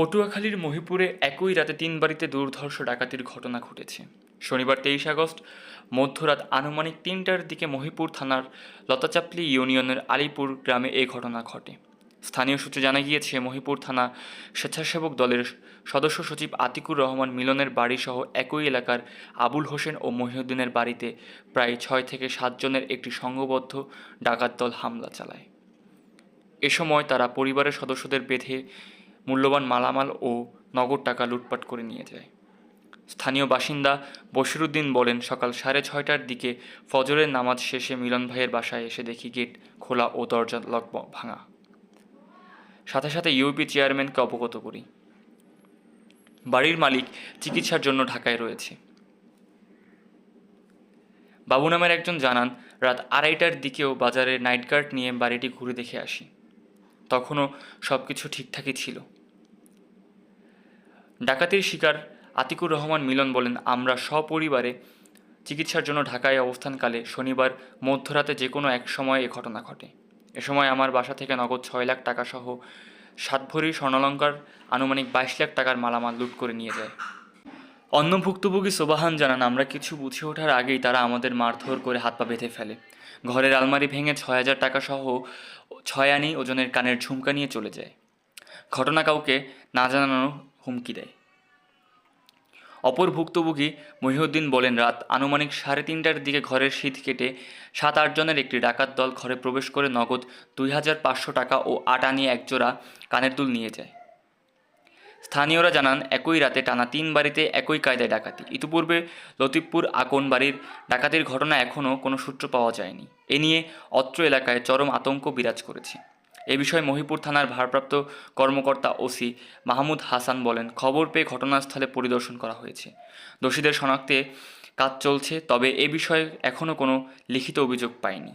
পটুয়াখালীর মহিপুরে একই রাতে তিন বাড়িতে দুর্ধর্ষ ডাকাতির ঘটনা ঘটেছে। শনিবার তেইশ আগস্ট, মধ্যরাত আনুমানিক তিনটার দিকে মহিপুর থানার লতাচাপলি ইউনিয়নের আলিপুর গ্রামে এই ঘটনা ঘটে। স্থানীয় সূত্রে জানা গিয়েছে, মহিপুর থানা স্বেচ্ছাসেবক দলের সদস্য সচিব আতিকুর রহমান মিলনের বাড়িসহ একই এলাকার আবুল হোসেন ও মহিউদ্দিনের বাড়িতে প্রায় ছয় থেকে সাতজনের একটি সংঘবদ্ধ ডাকাত দল হামলা চালায়। এ সময় তারা পরিবারের সদস্যদের বেঁধে মূল্যবান মালামাল ও নগদ টাকা লুটপাট করে নিয়ে যায়। স্থানীয় বাসিন্দা বশিরুদ্দিন বলেন, সকাল সাড়ে ছয়টার দিকে ফজরের নামাজ শেষে মিলন ভাইয়ের বাসায় এসে দেখি গেট খোলা ও দরজা লক ভাঙা। সাথে সাথে ইউপি চেয়ারম্যানকে অবগত করি। বাড়ির মালিক চিকিৎসার জন্য ঢাকায় রয়েছে। বাবু নামের একজন জানান, রাত আড়াইটার দিকেও বাজারে নাইট গার্ড নিয়ে বাড়িটি ঘুরে দেখে আসি। তখনও সব কিছু ঠিকঠাকই ছিল। ডাকাতির শিকার আতিকুর রহমান মিলন বলেন, আমরা সপরিবারে চিকিৎসার জন্য ঢাকায় অবস্থানকালে শনিবার মধ্যরাতে যে কোনো এক সময় এ ঘটনা ঘটে। এ সময় আমার বাসা থেকে নগদ ছয় লাখ টাকা সহ সাত ভরি স্বর্ণালঙ্কার আনুমানিক বাইশ লাখ টাকার মালামাল লুট করে নিয়ে যায়। অন্য ভুক্তভোগী সোবাহান জানান, আমরা কিছু বুঝে ওঠার আগেই তারা আমাদের মারধর করে হাত পা বেঁধে ফেলে। ঘরের আলমারি ভেঙে ছয় হাজার টাকা সহ ছয় আনি ওজনের কানের ঝুমকা নিয়ে চলে যায়। ঘটনা কাউকে না জানানোর হুমকি দেয়। অপর ভুক্তভোগী মহিউদ্দিন বলেন, রাত আনুমানিক সাড়ে তিনটার দিকে ঘরের শীত কেটে সাত আটজনের একটি ডাকাত দল ঘরে প্রবেশ করে নগদ দুই হাজার পাঁচশো টাকা ও আট নিয়ে একজোড়া কানের দুল নিয়ে যায়। স্থানীয়রা জানান, একই রাতে টানা তিন বাড়িতে একই কায়দায় ডাকাতি। ইতিপূর্বে লতিফপুর আকন বাড়ির ডাকাতির ঘটনা এখনও কোনো সূত্র পাওয়া যায়নি। এ নিয়ে অত্র এলাকায় চরম আতঙ্ক বিরাজ করেছে। এ বিষয়ে মহিপুর থানার ভারপ্রাপ্ত কর্মকর্তা ওসি মাহমুদ হাসান বলেন, খবর পেয়ে ঘটনাস্থলে পরিদর্শন করা হয়েছে। দোষীদের শনাক্তে কাজ চলছে, তবে এ বিষয়ে এখনও কোনো লিখিত অভিযোগ পায়নি